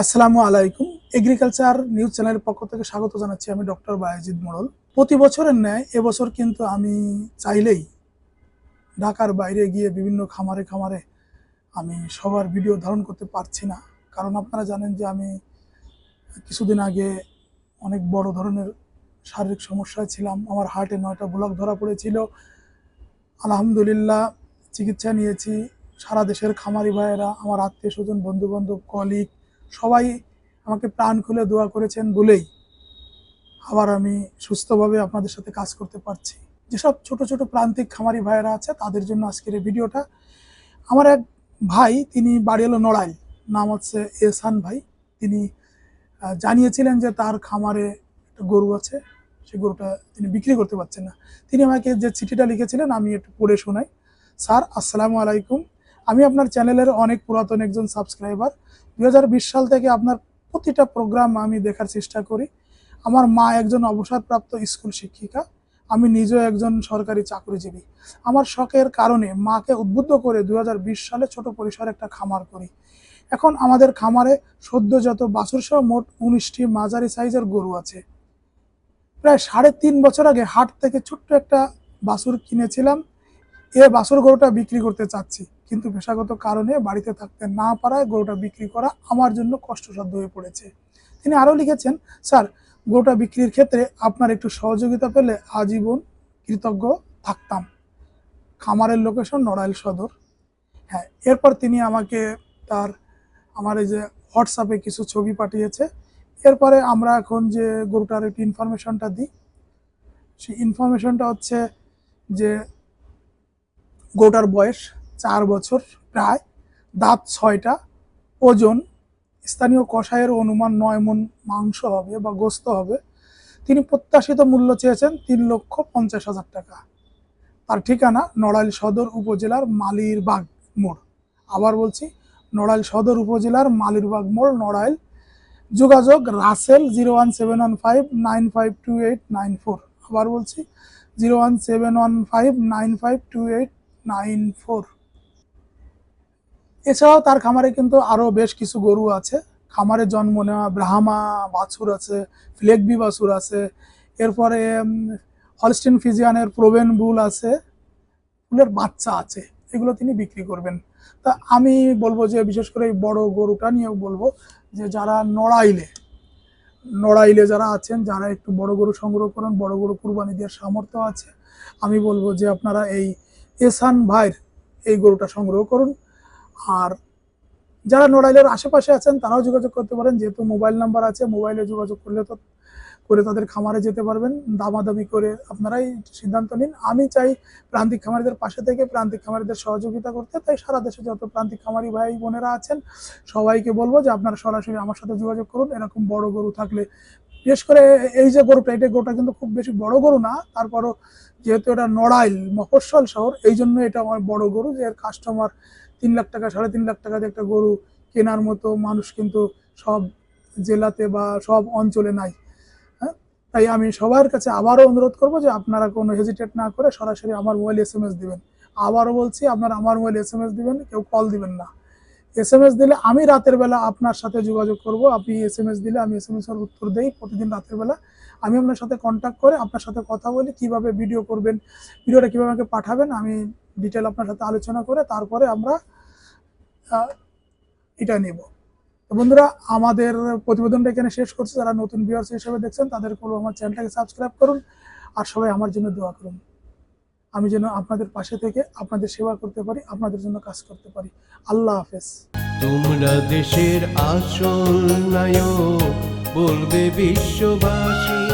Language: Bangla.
আসসালামু আলাইকুম। এগ্রিকালচার নিউজ চ্যানেলের পক্ষ থেকে স্বাগত জানাচ্ছি আমি ডক্টর বায়াজিদ মোড়ল। প্রতি বছরের ন্যায় এবছর কিন্তু আমি চাইলেই ঢাকার বাইরে গিয়ে বিভিন্ন খামারে খামারে আমি সবার ভিডিও ধারণ করতে পারছি না। কারণ আপনারা জানেন যে আমি কিছুদিন আগে অনেক বড় ধরনের শারীরিক সমস্যায় ছিলাম। আমার হার্টে নয়টা ব্লক ধরা পড়েছিল। আলহামদুলিল্লাহ চিকিৎসা নিয়েছি। সারা দেশের খামারি ভাইয়েরা, আমার আত্মীয় স্বজন বন্ধু বান্ধব কলিগ সবাই আমাকে প্রাণ খুলে দোয়া করেছেন বলেই আবার আমি সুস্থভাবে আপনাদের সাথে কাজ করতে পারছি। যেসব ছোট ছোট প্রান্তিক খামারি ভাইয়েরা আছে, তাদের জন্য আজকের এই ভিডিওটা। আমার এক ভাই, তিনি বাড়ি হলো নড়াইল, নাম হচ্ছে এসান ভাই। তিনি জানিয়েছিলেন যে তার খামারে একটা গরু আছে সেই গরুটা তিনি বিক্রি করতে পারছেন না। তিনি আমাকে যে চিঠিটা লিখেছিলেন, আমি একটু পড়ে শোনাই। স্যার, আসসালামু আলাইকুম। আমি আপনার চ্যানেলের অনেক পুরাতন একজন সাবস্ক্রাইবার। দু হাজার বিশ সাল থেকে আপনার প্রতিটা প্রোগ্রাম আমি দেখার চেষ্টা করি। আমার মা একজন অবসরপ্রাপ্ত স্কুল শিক্ষিকা, আমি নিজেও একজন সরকারি চাকরিজীবী। আমার শখের কারণে মাকে উদ্বুদ্ধ করে দু হাজার বিশ সালে ছোট পরিসরে একটা খামার করি। এখন আমাদের খামারে সদ্যজাত বাছুর সহ মোট উনিশটি মাঝারি সাইজের গরু আছে। প্রায় সাড়ে তিন বছর আগে হাট থেকে ছোট্ট একটা বাছুর কিনেছিলাম। এ বাছুর গরুটা বিক্রি করতে চাচ্ছি। কিন্তু পেশাগত কারণে বাড়িতে থাকতে না পারায় গরুটা বিক্রি করা আমার জন্য কষ্টসাধ্য হয়ে পড়েছে। তিনি আরও লিখেছেন, স্যার, গরুটা বিক্রির ক্ষেত্রে আপনার একটু সহযোগিতা পেলে আজীবন কৃতজ্ঞ থাকতাম। খামারের লোকেশন নড়াইল সদর। হ্যাঁ এরপর তিনি আমাকে তার, আমার এই যে হোয়াটসঅ্যাপে কিছু ছবি পাঠিয়েছে। এরপরে আমরা এখন যে গরুটার একটু ইনফরমেশনটা দিই, সেই ইনফরমেশনটা হচ্ছে যে গরুটার বয়স চার বছর প্রায়, দাঁত ছয়টা, ওজন, স্থানীয় কষায়ের অনুমান নয় মন মাংস হবে বা গোস্ত হবে। তিনি প্রত্যাশিত মূল্য চেয়েছেন তিন লক্ষ পঞ্চাশ হাজার টাকা। তার ঠিকানা নড়াইল সদর উপজেলার মালিরবাগ মোড়। আবার বলছি, নড়াইল সদর উপজেলার মালিরবাগ মোড়, নড়াইল। যোগাযোগ Rasel zero one seven one five nine five two eight nine four. আবার বলছি, zero one seven one five nine five two eight nine four. এছাড়াও তার খামারে কিন্তু আরও বেশ কিছু গরু আছে। খামারে জন্ম নেওয়া ব্রাহ্মা বাছুর আছে, ফ্লেগবি বাছুর আছে, এরপরে হলস্টিন ফিজিয়ানের প্রোভেন বুল আছে বুলের বাচ্চা আছে, এগুলো তিনি বিক্রি করবেন। তা আমি বলব যে, বিশেষ করে এই বড় গরুটা নিয়েও বলব যে, যারা নড়াইলে নড়াইলে যারা আছেন, যারা একটু বড় গরু সংগ্রহ করেন, বড় গরু কুরবানি দেওয়ার সামর্থ্য আছে, আমি বলব যে, আপনারা এই এসান ভাইয়ের এই গরুটা সংগ্রহ করুন। আর যারা নড়াইলের আশেপাশে আছেন, তারাও যোগাযোগ করতে পারেন। যেহেতু মোবাইল নাম্বার আছে, মোবাইলে যোগাযোগ করলে তো করে তাদের খামারে যেতে পারবেন। দামাদামি করে আপনারাই সিদ্ধান্ত নিন। আমি চাই প্রান্তিক খামারিদের পাশে থেকে প্রান্তিক খামারিদের সহযোগিতা করতে। তাই সারা দেশে যত প্রান্তিক খামারি ভাই বোনেরা আছেন, সবাইকে বলব যে আপনারা সরাসরি আমার সাথে যোগাযোগ করুন। এরকম বড় গরু থাকলে বিশেষ করে এই যে গরুটা, এটা গরুটা কিন্তু খুব বেশি বড় গরু না, তারপরও যেহেতু এটা নড়াইল, মফস্বল শহর, এই জন্য এটা আমার বড় গরু, যে কাস্টমার তিন লাখ টাকা, সাড়ে তিন লাখ টাকা দিয়ে একটা গরু কেনার মতো মানুষ কিন্তু সব জেলাতে বা সব অঞ্চলে নাই। হ্যাঁ? তাই আমি সবার কাছে আবারও অনুরোধ করব যে আপনারা কোনো হেজিটেট না করে সরাসরি আমার মোবাইল এস এম এস দেবেন। আবারও বলছি, আপনারা আমার মোবাইল এস এম এস দিবেন, কেউ কল দিবেন না। এস এম এস দিলে আমি রাতের বেলা আপনার সাথে যোগাযোগ করব। আপনি এস এম এস দিলে আমি এস এম এস এর উত্তর দেই। প্রতিদিন রাতের বেলা আমি আপনার সাথে কন্ট্যাক্ট করে আপনার সাথে কথা বলি, কীভাবে ভিডিও করবেন ভিডিওটা কীভাবে আমাকে পাঠাবেন, আমি ডিটেল আপনার সাথে আলোচনা করে তারপরে আমরা এটা নেব। বন্ধুরা, আমাদের প্রতিবেদনটা এখানে শেষ করছি। যারা নতুন ভিউয়ার্স হিসেবে দেখছেন, তাদের বলব আমার চ্যানেলটাকে সাবস্ক্রাইব করুন আর সবাই আমার জন্য দোয়া করুন। আমি যেন আপনাদের পাশে থেকে আপনাদের সেবা করতে পারি, আপনাদের জন্য কাজ করতে পারি। আল্লাহ হাফেজ। তোমরা দেশের আসল নায়ক, বলবে বিশ্ববাসী